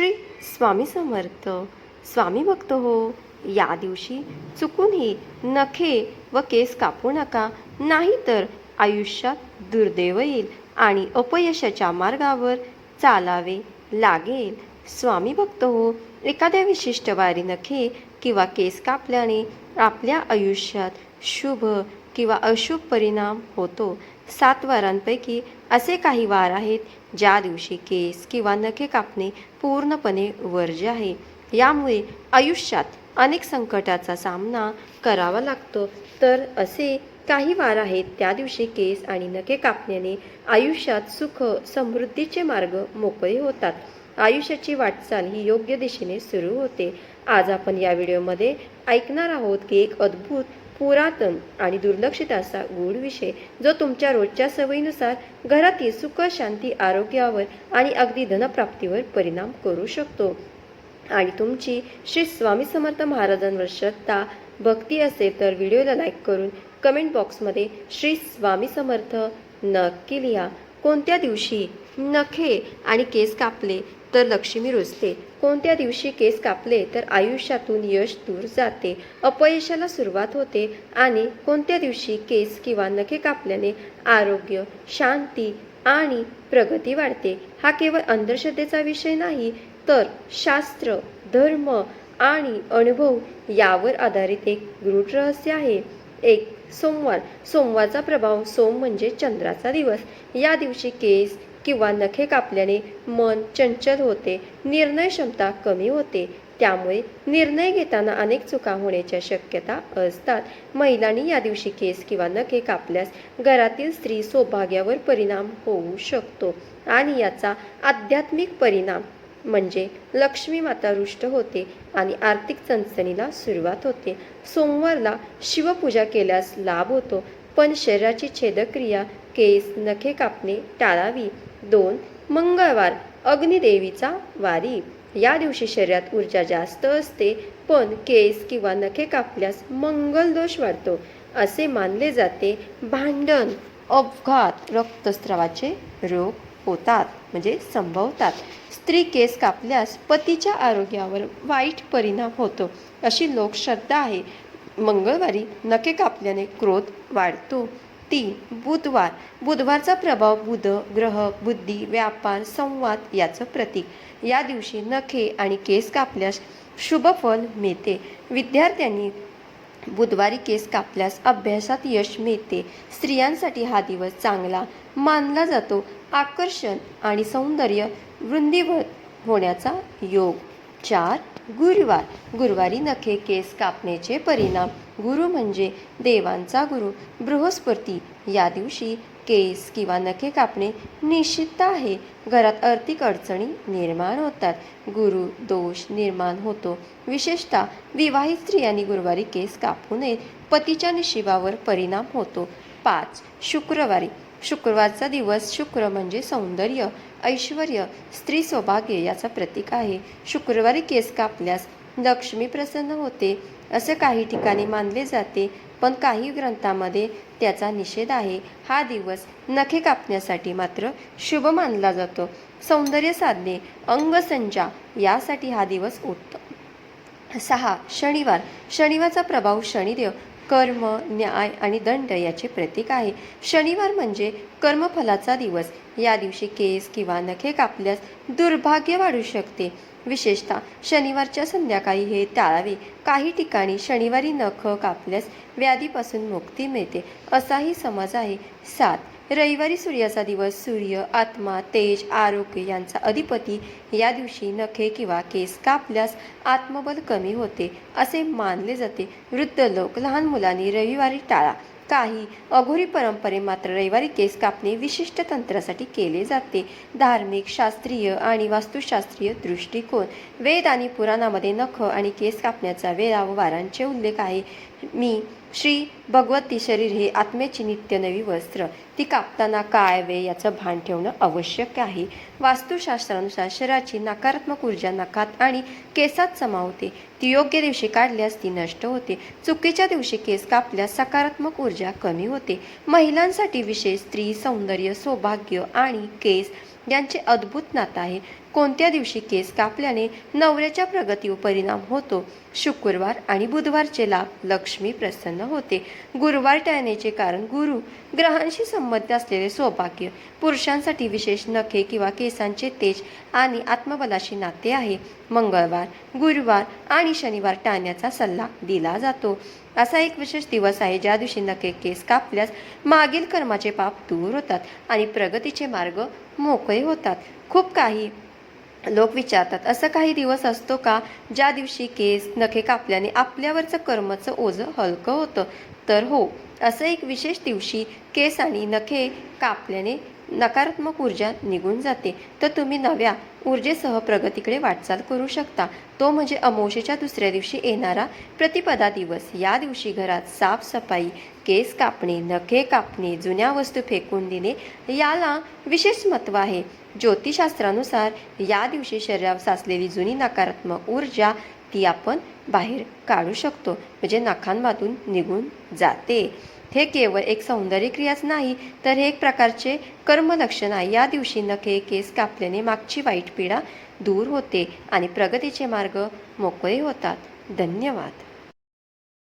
श्री स्वामी समर्थ. स्वामी भक्त हो या दिवशी चुकूनही नखे व केस कापू नका नाहीतर आयुष्यात दुर्दैव येईल आणि अपयशाच्या मार्गावर चालावे लागेल. स्वामी भक्त हो एखाद्या विशिष्ट वारी नखे किंवा केस कापल्याने आपल्या आयुष्यात शुभ किंवा अशुभ परिणाम होतो. सात वारांपैकी असे काही वार आहेत ज्या दिवशी केस किंवा नखे कापणे पूर्णपणे वर्ज्य आहे. यामुळे आयुष्यात अनेक संकटाचा सामना करावा लागतो. तर असे काही वार आहेत त्या दिवशी केस आणि नखे कापण्याने आयुष्यात सुख समृद्धीचे मार्ग मोकळे होतात. आयुष्याची वाटचाल ही योग्य दिशेने सुरू होते. आज आपण या व्हिडिओमध्ये ऐकणार आहोत की एक अद्भुत पुरातन आणि दुर्लक्षित असा गूढ विषय जो तुमच्या रोजच्या सवयीनुसार घरातील सुख शांती आरोग्यावर आणि अगदी धनप्राप्तीवर परिणाम करू शकतो. आणि तुमची श्री स्वामी समर्थ महाराजांवर श्रद्धा भक्ती असेल तर व्हिडिओला लाईक करून कमेंट बॉक्समध्ये श्री स्वामी समर्थ नक्की लिहा. कोणत्या दिवशी नखे आणि केस कापले तर लक्ष्मी रुजते? कोणत्या दिवशी केस कापले तर आयुष्यातून यश दूर जाते? अपयशाला सुरुवात होते आणि कोणत्या दिवशी केस किंवा नखे कापल्याने आरोग्य शांती आणि प्रगती वाढते? हा केवळ अंधश्रद्धेचा विषय नाही तर शास्त्र धर्म आणि अनुभव यावर आधारित एक गृढ रहस्य आहे. एक सोमवार. सोमवारचा प्रभाव सोम म्हणजे चंद्राचा दिवस. या दिवशी केस किंवा नखे कापल्याने मन चंचल होते निर्णय क्षमता कमी होते. त्यामुळे निर्णय घेताना अनेक चुका होण्याच्या शक्यता असतात. महिलांनी या दिवशी केस किंवा नखे कापल्यास घरातील स्त्री सौभाग्यावर परिणाम होऊ शकतो आणि याचा आध्यात्मिक परिणाम म्हणजे लक्ष्मी माता रुष्ट होते आणि आर्थिक चणचणीला सुरुवात होते. सोमवारला शिवपूजा केल्यास लाभ होतो पण शरीराची छेदक्रिया केस नखे कापणे टाळावी. दोन मंगळवार अग्निदेवीचा वारी. या दिवशी शरीरात ऊर्जा जास्त असते पण केस किंवा नखे कापल्यास मंगल दोष वाढतो असे मानले जाते. भांडण अपघात रक्तस्रावाचे रोग होतात म्हणजे संभवतात. स्त्री केस कापल्यास पतीच्या आरोग्यावर वाईट परिणाम होतो अशी लोकश्रद्धा आहे. मंगळवारी नखे कापल्याने क्रोध वाढतो. तीन बुधवार. बुधवारचा प्रभाव बुध ग्रह बुद्धी व्यापार संवाद याचं प्रतीक. या दिवशी नखे आणि केस कापल्यास शुभफल मिळते. विद्यार्थ्यांनी बुधवारी केस कापल्यास अभ्यासात यश मिळते. स्त्रियांसाठी हा दिवस चांगला मानला जातो. आकर्षण आणि सौंदर्य वृंदीवत हो- होण्याचा योग. चार गुरुवार. गुरुवारी नखे केस कापण्याचे परिणाम. गुरु म्हणजे देवांचा गुरु. बृहस्पती या दिवशी केस किंवा नखे कापणे निश्चित आहे. घरात आर्थिक अडचणी निर्माण होतात. गुरु दोष निर्माण होतो. विशेषतः विवाहित स्त्रियांनी गुरुवारी केस कापू नयेत पतीच्या निशिबावर परिणाम होतो. पाच शुक्रवारी. शुक्रवारचा दिवस शुक्र म्हणजे सौंदर्य ऐश्वर स्त्री सौभाग्य याचा प्रतीक आहे. शुक्रवारी केस कापल्यास लक्ष्मी प्रसन्न होते असं काही ठिकाणी मानले जाते पण काही ग्रंथामध्ये त्याचा निषेध आहे. हा दिवस नखे कापण्यासाठी मात्र शुभ मानला जातो. सौंदर्य साधने अंगसंजा यासाठी हा दिवस उत्तम. सहा शनिवार. शनिवारचा प्रभाव शनिदेव कर्म न्याय आणि दंड याचे प्रतीक आहे. शनिवार म्हणजे कर्मफलाचा दिवस. या दिवशी केस किंवा नखे कापल्यास दुर्भाग्य वाढू शकते. विशेषतः शनिवारच्या संध्याकाळी हे टाळावे. काही ठिकाणी शनिवारी नख कापल्यास व्याधीपासून मुक्ती मिळते. असाही समज आहे. सात. रविवारी सूर्याचा दिवस सूर्य आत्मा तेज आरोग्य यांचा अधिपती. या दिवशी नखे किंवा केस कापल्यास आत्मबल कमी होते असे मानले जाते. वृद्ध लोक लहान मुलांनी रविवारी टाळा. काही अघोरी परंपरे मात्र रविवारी केस कापणे विशिष्ट तंत्रासाठी केले जाते. धार्मिक शास्त्रीय आणि वास्तुशास्त्रीय दृष्टिकोन. वेद आणि पुराणामध्ये नख आणि केस कापण्याचा वेळा व वारांचे उल्लेख आहे. मी श्री भगवती शरीर हे आत्म्याची नित्य नवी वस्त्र. ती कापताना काय वे याचं भान ठेवणं आवश्यक आहे. वास्तुशास्त्रानुसार शरीराची नकारात्मक ऊर्जा नखात आणि केसात समावते. ती योग्य दिवशी काढल्यास ती नष्ट होते. चुकीच्या दिवशी केस कापल्यास सकारात्मक ऊर्जा कमी होते. महिलांसाठी विशेष स्त्री सौंदर्य सौभाग्य आणि केस यांचे अद्भुत नातं आहे. कोणत्या दिवशी केस कापल्याने नवऱ्याच्या प्रगतीवर परिणाम होतो? शुक्रवार आणि बुधवारचे लाभ लक्ष्मी प्रसन्न होते. गुरुवार टाळण्याचे कारण गुरु. ग्रहांशी संबंध असलेले सौभाग्य. पुरुषांसाठी विशेष नखे किंवा केसांचे तेज आणि आत्मबलाशी नाते आहे. मंगळवार गुरुवार आणि शनिवार टाळण्याचा सल्ला दिला जातो. असा एक विशेष दिवस आहे ज्या दिवशी नखे केस कापल्यास मागील कर्माचे पाप दूर होतात आणि प्रगतीचे मार्ग मोकळे होतात. खूप काही लोक विचारतात असं काही दिवस असतो का ज्या दिवशी केस नखे कापल्याने आपल्यावरचं कर्माचं ओझं हलकं होतं? तर हो असं एक विशेष दिवशी केस आणि नखे कापल्याने नकारात्मक ऊर्जा निघून जाते. तर तुम्ही नव्या ऊर्जेसह प्रगतीकडे वाटचाल करू शकता. तो म्हणजे अमोशेच्या दुसऱ्या दिवशी येणारा प्रतिपदा दिवस या दिवशी घरात साफसफाई केस कापणे नखे कापणे जुन्या वस्तू फेकून देणे याला विशेष महत्त्व आहे. ज्योतिषशास्त्रानुसार या दिवशी शरीरावर साचलेली जुनी नकारात्मक ऊर्जा ती आपण बाहेर काढू शकतो. म्हणजे नखांमधून निघून जाते. हे केवळ एक सौंदर्य क्रियाच नाही तर हे एक प्रकारचे कर्मलक्षण आहे. या दिवशी नखे केस कापल्याने मागची वाईट पीडा दूर होते आणि प्रगतीचे मार्ग मोकळे होतात. धन्यवाद.